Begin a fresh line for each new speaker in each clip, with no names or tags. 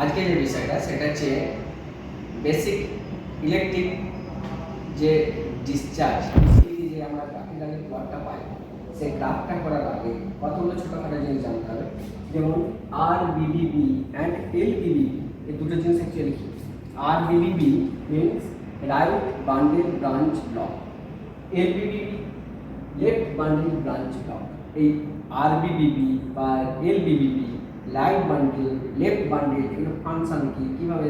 আজকে যে বিষয়টা সেটা হচ্ছে বেসিক ইলেকট্রিক যে ডিসচার্জ যে আমরা গ্রাফিক্যালি প্লটটা পাই সেই গ্রাফটা করার আগে কতগুলো ছোটোখাটো জিনিস জানতে হবে। যেমন R BBB and L BBB এই দুটো জিনিস অ্যাকচুয়ালি কি? R B B B means right bundle branch block L B B B left bundle branch block এই আর বিবিবি বা L B B B right bundle left bundle এগুলো function কি, কীভাবে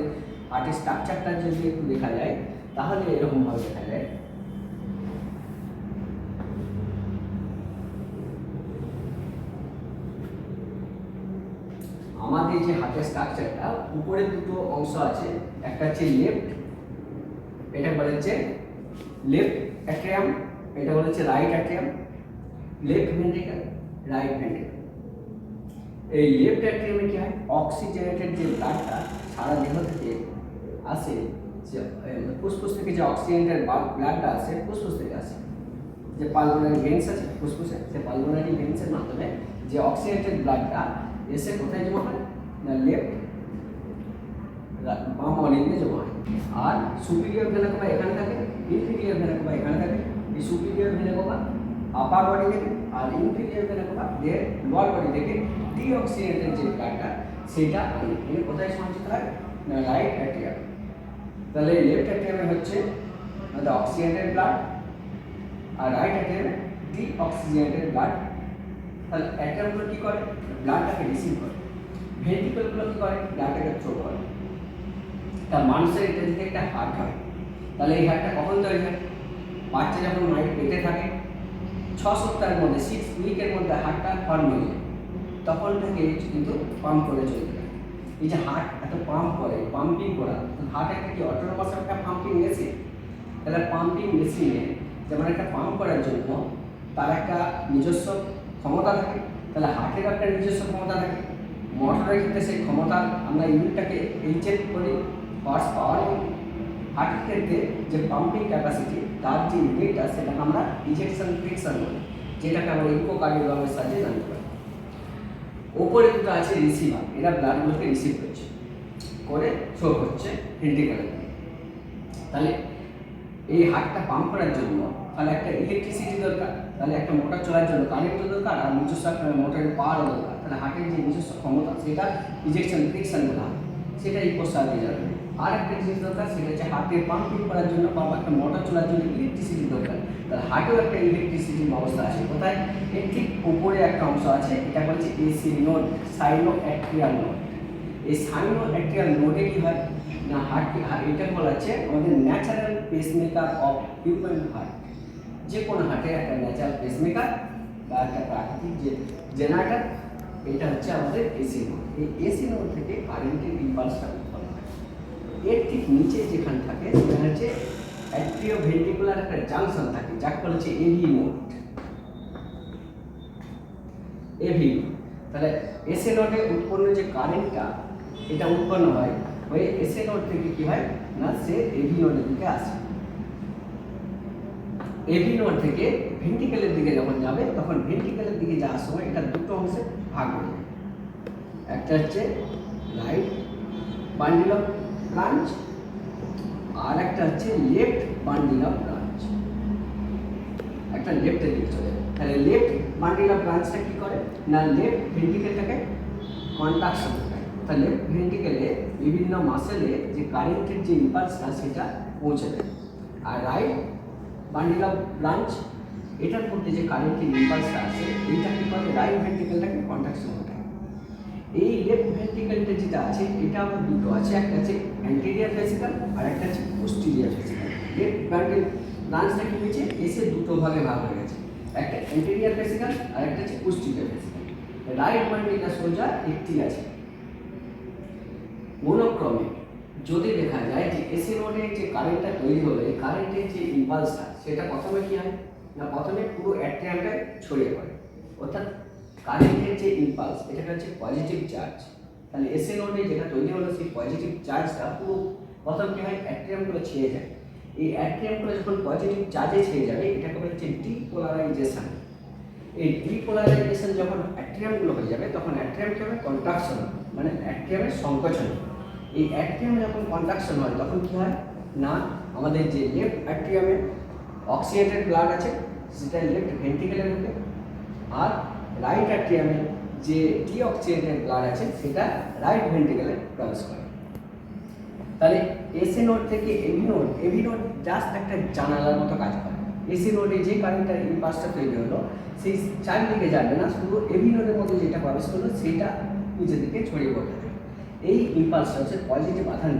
আর্টের স্ট্রাকচারটা যদি একটু দেখা যায়, তাহলে এরকমভাবে দেখা যায়। আমাদের যে হাতের স্ট্রাকচারটা উপরে দুটো অংশ আছে, একটা হচ্ছে লেফট এটা বলা হচ্ছে লেফট অ্যাট্রিয়াম এটা বলা হচ্ছে right atrium left ventricle right ventricle এই লেফট অ্যাট্রিয়ামে কি হয়? অক্সিজেনেটেড যে ব্লাডটা সারা দেহ থেকে আসে যে এম, ফুসফুস থেকে যে অক্সিজেনেটেড ব্লাডটা আসে ফুসফুস থেকে আসে। যে পালমোনারি ভেন্স আছে ফুসফুসে সেই পালমোনারি ভেন্সের মাধ্যমে যে অক্সিজেনেটেড ব্লাডটা এসে কোথায় জমা হয়? না লেফট বাম অলিন্দে জমা হয়। আর সুপিরিয়র ভেনাকোবা এখানে থাকে ইনফিরিয়র ভেনাকোবা এখানে থাকে। এই সুপিরিয়র ভেনাকোবা আপার বডি থেকে আর ইনফিরিয়র ভেনাকোবা দেহের লোয়ার বডি থেকে ডিঅক্সিজেনেটেড যে ব্লাডটা সেটা আনে এর কোথায় সঞ্চিত হয়? না রাইট অ্যাট্রিয়াম তাহলে লেফট অ্যাট্রিয়ামে হচ্ছে আমাদের অক্সিজেনেটেড ব্লাড আর রাইট অ্যাট্রিয়ামে ডিঅক্সিজেনেটেড ব্লাড তাহলে অ্যাট্রিয়ামগুলো কী করে? ব্লাডটাকে রিসিভ করে। ভেন্ট্রিকলগুলো কী করে? ব্লাডটাকে থ্রো করে। তা মানুষের এটা যদি একটা হার্ট হয় তাহলে এই হার্টটা কখন তৈরি হয়? বাচ্চা যখন মায়ের পেটে থাকে ছ সপ্তাহের মধ্যে সিক্স উইকের মধ্যে হার্টটা ফর্ম হয়ে যায়। তখন থেকে কিন্তু পাম্প করে চলতে থাকে। এই যে হার্ট এত পাম্প করে পাম্পিং করা হার্ট একটা কি অটোনোমাস একটা পাম্পিং মেশিন তাহলে পাম্পিং মেশিনে যেমন একটা পাম্প করার জন্য তার একটা নিজস্ব ক্ষমতা থাকে, তাহলে হার্টের একটা নিজস্ব ক্ষমতা থাকে। মোটরের ক্ষেত্রে সেই ক্ষমতা আমরা ইউনিটটাকে এইচএফ করি হর্স পাওয়ার হার্টের ক্ষেত্রে যে পাম্পিং ক্যাপাসিটি তার যে ইউনিটটা সেটাকে আমরা ইজেকশন ফ্রিকশন বলি, যেটাকে আমরা ইকোকার্ডিওগ্রামের সাহায্যে জানতে পারি। ওপরে দুটো আছে রিসিভার এরা ব্লাডগুলোকে রিসিভ করছে। করে শো করছে ভেন্ট্রিকলের তাহলে এই হার্টটা পাম্প করার জন্য, তাহলে একটা ইলেকট্রিসিটি দরকার, তাহলে একটা মোটর চলার জন্য কারেন্টও দরকার, আর নিজস্ব একটা মোটরের পাওয়ারও দরকার। তাহলে হার্টের যে নিজস্ব ক্ষমতা, সেটা ইজেকশন ফ্রিকশন বলা সেটা এই কোর্স দিয়ে যাবে। আর একটা জিনিস দরকার, সেটা হচ্ছে হার্টের পাম্পিং করার জন্য বা একটা মোটর চলার জন্য ইলেকট্রিসিটি দরকার। তাহলে হার্টেও একটা ইলেকট্রিসিটির ব্যবস্থা আছে। কোথায়? এর ঠিক উপরে একটা অংশ আছে, এটা বলছে SA node sino atrial node এই সাইনো অ্যাট্রিয়াল নোডে কি হয়? না হার্ট এটা বলা আছে আমাদের natural pacemaker of human heart যে কোনো হার্টে একটা ন্যাচারাল পেসমেকার বা একটা প্রাকৃতিক যে জেনারেটর এটা হচ্ছে আমাদের এসি নোড এই এসি নোড থেকে কারেন্টের ইম্পালসটা এর ঠিক নিচে যেখানে থাকে, সেখানে হচ্ছে অ্যাট্রিও ভেন্ট্রিকুলার একটা জাংশন থাকে, যাকে বলা হচ্ছে এভি নোড এভি তাহলে এসএ নোটে উৎপন্ন যে কারেন্টটা এটা উৎপন্ন হয়, ওই এসএ নোট থেকে কি হয়? না, সে এভি নোটের দিকে আসে। এভি নোট থেকে ভেন্টিকেলের দিকে যখন যাবে, তখন ভেন্টিকেলের দিকে যাওয়ার সময় এটা দুটো অংশে ভাগ হয়ে যায়। একটা হচ্ছে রাইট বান্ডিল অফ ব্রাঞ্চ আর একটা হচ্ছে লেফট বান্ডিল অফ ব্রাঞ্চ একটা লেফটের দিকে চলে। তাহলে লেফট বান্ডিল অফ ব্রাঞ্চটা কি করে? না লেফট ভেন্টিকেলটাকে কন্ট্রাকশন তাহলে লেফট ভেন্টিকেলে বিভিন্ন মাসেলে যে কারেন্টের যে ইম্পালসটা সেটা পৌঁছে দেয়। আর রাইট বান্ডিল অফ ব্রাঞ্চ এটার মধ্যে যে কারেন্টের ইম্পালসটা আছে, এইটা কি করে? রাইট ভেন্টিকেলটাকে কন্ট্রাকশন করে এই লেফট ভেন্ট্রিকেলটা যেটা আছে, এটা আমার দুটো আছে, একটা আছে অ্যান্টেরিয়ার ভেসিকাল আর একটা আছে পোস্টিরিয়ার ভেসিকাল লেফট ব্রাঞ্চের ব্রাঞ্চটা কি হয়েছে? এসে দুটো ভাগে ভাগ হয়ে গেছে। একটা অ্যান্টেরিয়ার ভেসিকাল আর একটা আছে পোস্টিরিয়ার ভেসিকাল রাইট ভেন্ট্রিকাল সোজা একটি আছে। মনোক্রমে যদি দেখা যায় যে এসি নোডে যে কারেন্টটা তৈরি হলো, এই কারেন্টের যে ইম্পালসটা সেটা প্রথমে কি হয়? না, প্রথমে পুরো অ্যাট্রিয়ামটায় ছড়িয়ে পড়ে। অর্থাৎ কারেন্টের যে ইম্পালস এটাকে হচ্ছে পজিটিভ চার্জ তাহলে এসি নোডে যেটা তৈরি হলো, সেই পজিটিভ চার্জটা পুরো প্রথম কি হয়? অ্যাট্রিয়ামগুলো ছেয়ে যায়। এই অ্যাট্রিয়ামগুলো যখন পজিটিভ চার্জে ছেয়ে যাবে, এটাকে বলা হচ্ছে ডিপোলারাইজেশন এই ডিপোলারাইজেশন যখন অ্যাট্রিয়ামগুলো হয়ে যাবে, তখন অ্যাট্রিয়াম কি হবে? কন্ট্রাকশন মানে অ্যাট্রিয়ামের সংকোচন। এই অ্যাট্রিয়াম যখন কন্ট্রাকশন হয়, তখন কি হয়? না, আমাদের যে লেফট অ্যাট্রিয়ামে অক্সিজেটেড ব্লাড আছে, সেটা লেফট ভেন্ট্রিকেলে ঢুকে আর রাইট অ্যাট্রিয়ামে যে ডি অক্সিজেটেড ব্লাড আছে, সেটা রাইট ভেন্ট্রিকেলে প্রবেশ করে। তাহলে এসি নোড থেকে AV node AV node just একটা জানালার মতো কাজ করে। এসি নোডে যে কারেন্টটা পাশটা তৈরি হলো, সেই চারিদিকে যাবে না, শুধু এভি নোডের মধ্যে যেটা প্রবেশ করল, সেটা নিচের দিকে ছড়িয়ে পড়তে থাকে। এই ইম্পালসটা হচ্ছে পজিটিভ আধান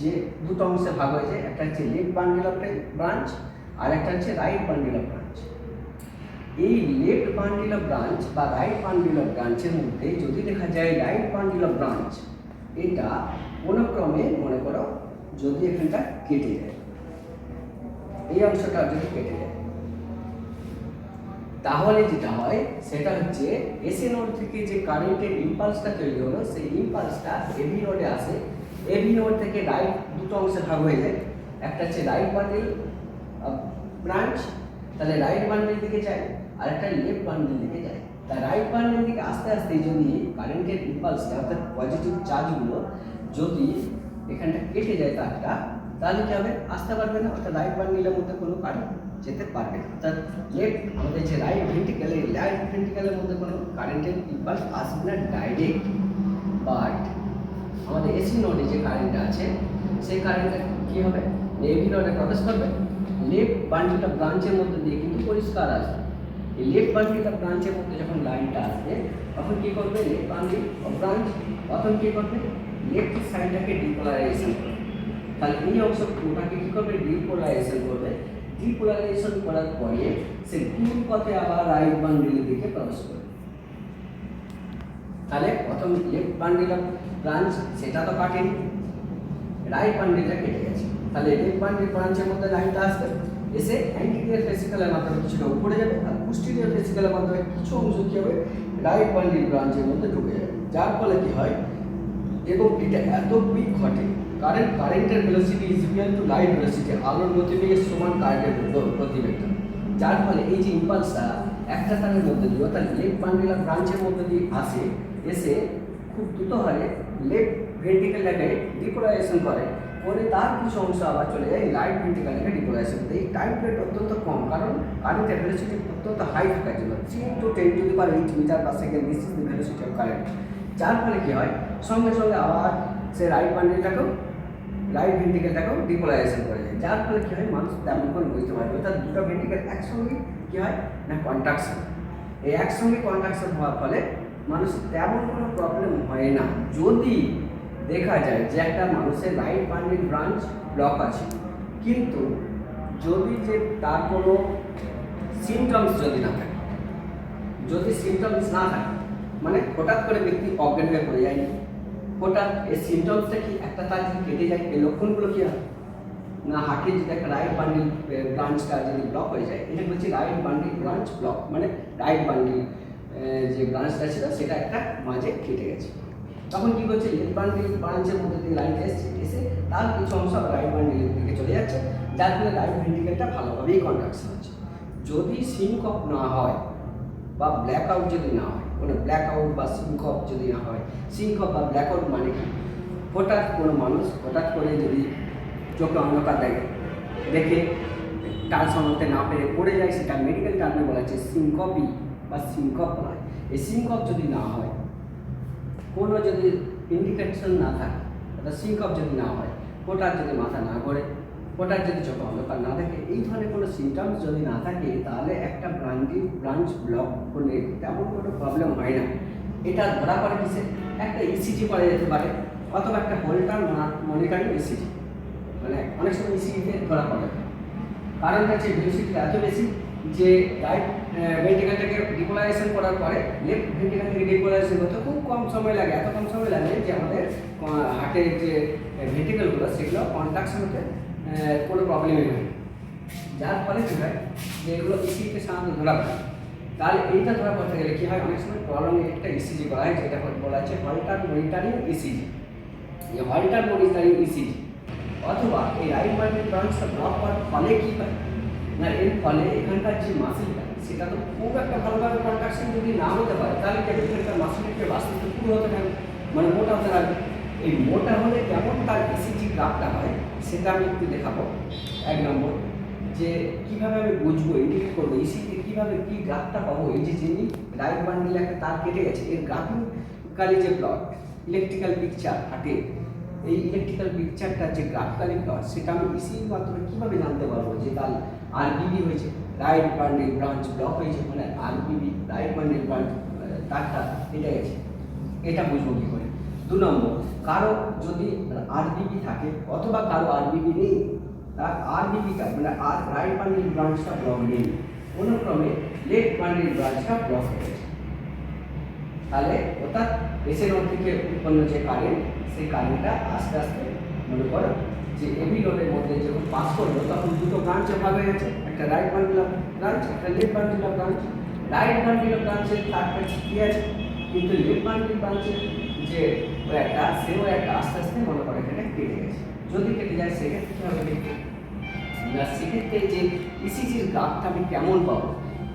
যে দুটো অংশে ভাগ হয়েছে, একটা হচ্ছে লেফট বান্ডিল অফ ব্রাঞ্চ আর একটা হচ্ছে রাইট বান্ডিল অফ এই লেফট বান্ডিল অফ ব্রাঞ্চ বা রাইট বান্ডিল অফ ব্রাঞ্চের মধ্যে যদি দেখা যায় রাইট বান্ডিল অফ ব্রাঞ্চ এটা কোনো ক্রমে মনে করো যদি এখানটা কেটে যায়। এই অংশটা যদি কেটে যায়। তাহলে যেটা হয়, সেটা হচ্ছে এসি নোড থেকে যে কারেন্টের ইম্পালসটা তৈরি হলো, সেই ইম্পালসটা এবি নোডে আসে। এবি নোড থেকে রাইট দুটো অংশে ভাগ হয়ে যায়। একটা হচ্ছে রাইট বান্ডিল ব্রাঞ্চ তাহলে রাইট বান্ডিল দিকে যায় আর একটা লেফট বান্ডিল দিকে যায়। তা রাইট বান্ডিল দিকে আস্তে আস্তে যদি কারেন্টের ইম্পালসটা অর্থাৎ পজিটিভ চার্জগুলো যদি এখানটা কেটে যায় তারটা, তাহলে কি হবে? আসতে পারবে না। অর্থাৎ রাইট বান্ডিলের মধ্যে কোনো কারেন্ট যেতে পারবে না। অর্থাৎ লেফট আমাদের যে রাইট ভেন্টিক্যাল এই রাইট ভেন্টিক্যালের মধ্যে কোনো কারেন্টের ইম্পালস আসবে না ডাইরেক্ট বাট আমাদের এসি নোডে যে কারেন্টটা আছে, সেই কারেন্টটা কী হবে? এবি নোডে প্রবেশ করবে। লেফট বান্ডিলটা ব্রাঞ্চের মধ্যে দিয়ে কিন্তু পরিষ্কার আসবে। এই লেফট বান্ডিলটা ব্রাঞ্চের মধ্যে যখন লাইনটা আসবে, তখন কী করবে? লেফট বান্ডিল ব্রাঞ্চ তখন কী করবে? লেফট সাইডটাকে ডিপোলারাইজেশন করবে। তাহলে এই অংশ পুরোটাকে কী করবে? ডিপোলারাইজেশন করবে। ডিপোলারাইজেশন করার পরে সে কোন পথে আবার রাইট বান্ডিলের দিকে প্রবেশ করবে? তাহলে প্রথম লেফট বান্ডিল অফ ব্রাঞ্চ সেটা তো কাটেনি। রাইট বান্ডিলটা কেটে গেছে। তাহলে বান্ডিল ব্রাঞ্চের মধ্যে লাইনটা আসবে। এসে অ্যান্টিরিয়ার ফেসিক্যালের মাধ্যমে কিছুটা উপরে যাবে আর পোস্টিরিয়ার ফেসিক্যালের মাধ্যমে কিছু অংশ কী হবে? রাইট বান্ডিল ব্রাঞ্চের মধ্যে ঢুকে যাবে। যার ফলে কী হয়? এবং এটা এত কুইক ঘটে কারেন্ট কারেন্টের velocity is equal to light velocity আলোর গতিবেগের সমান কারেন্টের গতিবেগটা যার ফলে এই যে ইম্পালসটা একটা তারের মধ্যে দিয়ে, অর্থাৎ লেফট বান্ডিল ব্রাঞ্চের মধ্যে দিয়ে আসে, এসে খুব দ্রুত হারে লেফট ভেন্টিকেলটাকে ডিপোলাইজেশন করে। করে তার কিছু অংশ আবার চলে যায় লাইট ভেন্টিকেলটাকে ডিপোলাইজেশন করতে এই টাইম পিরিয়ড অত্যন্ত কম, কারণ কারেন্টের ভেলোসিটি অত্যন্ত হাই থাকার জন্য three to ten to the power eight meter per second this is velocity of current যার ফলে কী হয়, সঙ্গে সঙ্গে আবার সে রাইট বান্ডিলটাকেও রাইট ভেন্টিকেলটাকেও ডিপোলাইজেশন করে যায় যার ফলে কী হয়, মানুষ তেমন করে বুঝতে পারবে অর্থাৎ দুটো ভেন্টিকেল একসঙ্গে কী হয় না কন্ট্রাকশন এই একসঙ্গে কন্ট্রাকশন হওয়ার ফলে মানুষ তেমন কোনো প্রবলেম হয় না। যদি দেখা যায় যে একটা মানুষের রাইট বান্ডিল ব্রাঞ্চ ব্লক আছে। কিন্তু যদি যে তার কোনো সিমটমস যদি না থাকে, যদি সিমটমস না থাকে মানে হঠাৎ করে ব্যক্তি অজ্ঞান হয়ে পড়ে যায়নি হঠাৎ এই সিমটমসটা কি একটা তার যদি কেটে যায়, এই লক্ষণগুলো কি হয়? না হার্টের যদি একটা রাইট বান্ডিল ব্রাঞ্চটা যদি ব্লক হয়ে যায়, এটা বলছি রাইট বান্ডিল ব্রাঞ্চ ব্লক মানে রাইট বান্ডিল যে ব্রাঞ্চটা ছিল, সেটা একটা মাঝে কেটে গেছে। তখন কি করছে লেফট বান্ডিল ব্রাঞ্চের মধ্যে দিয়ে লাইট এসছে এসে তার কিছু অংশ রাইট বান্ডিলের দিকে চলে যাচ্ছে, যার ফলে রাইট ভেন্টিকেলটা ভালোভাবেই কন্ট্রাকশন হচ্ছে। যদি সিনকপ না হয় বা ব্ল্যাক আউট যদি না হয়, কোনো ব্ল্যাক আউট বা সিনকপ যদি না হয় সিনকপ বা ব্ল্যাক আউট মানে কি? হঠাৎ কোনো মানুষ হঠাৎ করে যদি চোখে অন্ধকার দেখে দেখে টাল সামলাতে না পেরে পড়ে যায়, সেটা মেডিকেল টার্মে বলা হচ্ছে সিঙ্কপি বা সিনকপ বলা হয়। এই সিনকপ যদি না হয় কোনো যদি ইন্ডিকেশন না থাকে, অর্থাৎ সিনকপ যদি না হয় হঠাৎ যদি মাথা না ঘোরে হঠাৎ যদি চোখে অন্ধকার না থাকে এই ধরনের কোনো সিমটমস যদি না থাকে, তাহলে একটা ব্রাঞ্চি ব্রাঞ্চ ব্লক হলে তেমন কোনো প্রবলেম হয় না। এটা ধরা পড়ে কিসে? একটা ইসিজি করা যেতে পারে, অথবা একটা হোল্টার মনিটরিং ইসিজি মানে অনেক সময় ইসিজিতে ধরা পড়ে। কারণটা হচ্ছে ভেলোসিটি এত বেশি যে রাইট ভেন্টিকেলটাকে ডিপোলাইজেশন করার পরে লেফট ভেন্টিকেল থেকে ডিপোলাইজেশন করতে খুব কম সময় লাগে, এত কম সময় লাগে যে আমাদের হার্টের যে ভেন্টিকেলগুলো সেগুলো কন্ট্রাকশন হতে কোনো প্রবলেমই হয় যার ফলে কী হয় যে এগুলো ইসিতে সাধারণত ধরা পড়ে। তাহলে এইটা ধরা পড়তে গেলে কী হয়, অনেক সময় প্রবলেম একটা ইসিজি করা হয়, যেটা বলা হচ্ছে হল্টার মনিটারিং ইসিজি এই হল্টার মনিটারিং ইসিজি অথবা এই রাইট মার্কেট ব্রাঞ্চটা ব্লক হওয়ার ফলে কী হয়? না, এর ফলে এখানকার যে মাসিলটা সেটা তো খুব একটা ভালোভাবে কন্ট্রাকশন যদি না হতে পারে, তাহলে কি হবে? এখানকার বাস্তবে পুরো হতে থাকবে মানে মোটা হতে থাকবে এই মোটা হলে কেমন তার ইসিজি গ্রাফটা হয়, সেটা আমি একটু দেখাবো। এক নম্বর, যে কীভাবে আমি বুঝব ইন্ডিকেট করব ইসিজি কীভাবে কি গ্রাফটা পাবো? এই যে যিনি রাইট বান্ডিল একটা তার কেটে গেছে, এর গ্রাফিক্যালি যে প্লট ইলেকট্রিক্যাল পিকচার হাটে এই ইলেকট্রিক্যাল পিকচারটা যে গ্রাফিক্যালি প্লট সেটা আমি ইসিজির মাধ্যমে কীভাবে জানতে পারব যে তার আরবিবি হয়েছে? রাইট বান্ডিল ব্রাঞ্চ ব্লক হয়েছে মানে আরবিবি রাইট বান্ডিল ব্রাঞ্চ তারটা এটা গেছে। এটা বুঝব কী করে? দু নম্বর, কারও যদি আরবিবি থাকে অথবা কারও আরবিবি নেই, তার আরবিবিটা মানে আর রাইট বান্ডিল ব্রাঞ্চটা ব্লক নেই। অনুক্রমে লেফট বান্ডিল ব্রাঞ্চটা ব্লক হয়েছে তাহলে অর্থাৎ এসের নোড থেকে উৎপন্ন যে কারেন্ট সেই কারেন্টটা আস্তে আস্তে মনে করো যে এবি নোডের মধ্যে যখন পাস করল, তখন দুটো ব্রাঞ্চে হয়ে গেছে। একটা রাইট বান্ডিল ব্রাঞ্চ একটা left bundle branch right bundle ব্রাঞ্চের তারটা ঠিকই আছে? কিন্তু লেফট বান্ডিল ব্রাঞ্চের যে একটা সেও একটা আস্তে আস্তে মনে করে এখানে কেটে গেছে। যদি কেটে যায়, সেক্ষেত্রে কী হবে সেক্ষেত্রে যে ইসিজির গ্রাফটা আমি কেমন পাবো?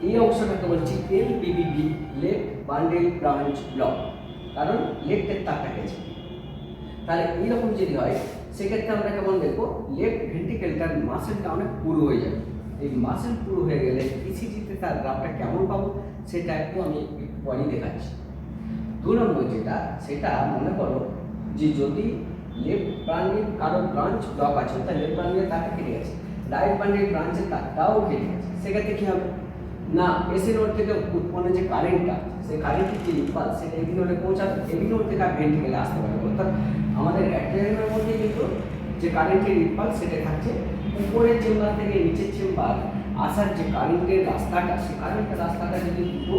এই অংশটাকে বলছি L B B B left bundle branch block কারণ লেফটের তারটা গেছে তাহলে এইরকম যদি হয়, সেক্ষেত্রে আমরা কেমন দেখব? লেফট ভেন্টিকেলটার মাসেলটা অনেক পুরো হয়ে যাবে। এই মাসেল পুরো হয়ে গেলে ইসিজিতে তার গ্রাফটা কেমন পাবো, সেটা একটু আমি একটু পরেই দেখাচ্ছি। দু নম্বর যেটা, সেটা মনে করো যে যদি লেফট বান্ডিল কারও ব্রাঞ্চ ব্লক আছে তাহলে লেফট বান্ডিলের তারটা কেটে গেছে রাইট বান্ডিল ব্রাঞ্চের তারটাও কেটে গেছে, সেক্ষেত্রে কী হবে? না এসি নোড থেকে উৎপন্ন যে কারেন্টটা সেই কারেন্টের যে ইম্পালস সেটা এবি নোডে পৌঁছাবে এবি নোড থেকে আর ভেন্টিকেলে আসতে পারবে অর্থাৎ আমাদের অ্যাড্রেনালের মধ্যে কিন্তু যে কারেন্টের ইম্পালস সেটা থাকছে উপরের চেম্বার থেকে নিচের চেম্বার আসার যে কারেন্টের রাস্তাটা, সে কারেন্টের রাস্তাটা যদি দুটো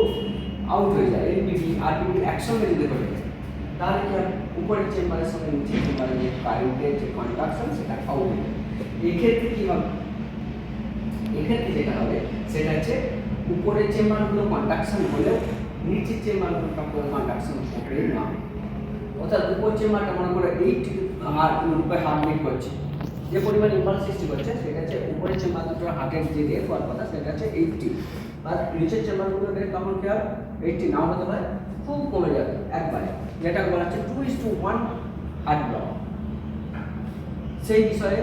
আউট হয়ে যায় এলবিবি আর বিবি একসঙ্গে যদি হয়ে যায়, তাহলে কি হবে উপরের চেম্বারের সঙ্গে নিচের চেম্বারের যে কারেন্টের যে কন্ডাকশন সেটা আউট হয়ে যাবে এক্ষেত্রে কী হবে? এক্ষেত্রে যেটা হবে, সেটা হচ্ছে উপরের চেম্বারগুলো কন্ডাকশন হলেও নিচের চেম্বারগুলো কোনো কন্ডাকশন হবে না। অর্থাৎ উপর চেম্বারটা মনে করে এইট হার্ট রূপে হার্ট বিট করছে যে পরিমাণ ইম্পালস সৃষ্টি করছে, সেটা হচ্ছে উপরের চেম্বার দুটো হার্টের যে রেট হওয়ার কথা, সেটা হচ্ছে এইটটি আর নিচের চেম্বারগুলো রেট তখন কি হবে এইটটি নাও হতে পারে খুব কমে যাবে, একবারে। যেটা বলা হচ্ছে two is to one heart block সেই বিষয়ে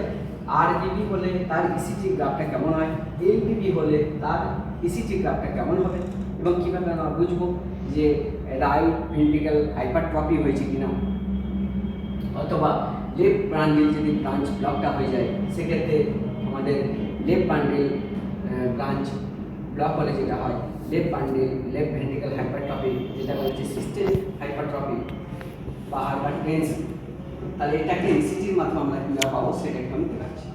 আরবিবি হলে তার ইসিজি গ্রাফটা কেমন হয়? এলবিবি হলে তার ইসিজি গ্রাফটা কেমন হবে? এবং কীভাবে আমরা বুঝব যে রাইট ভেন্ট্রিক্যাল হাইপারট্রফি হয়েছে কিনা? অথবা লেফট ব্রান্ডিল যদি ব্রাঞ্চ ব্লকটা হয়ে যায়, সেক্ষেত্রে আমাদের লেফট বান্ডিল ব্রাঞ্চ ব্লক হলে যেটা হয়, left bundle, left ventricle hypertrophy, যেটা বলছে সিস্টেম হাইপারট্রফি বা হাইপার তাহলে তাহলে এটাকে ইসিজির মাধ্যমে আমরা কীভাবে পাবো, সেটা একটু আমি দেখাচ্ছি।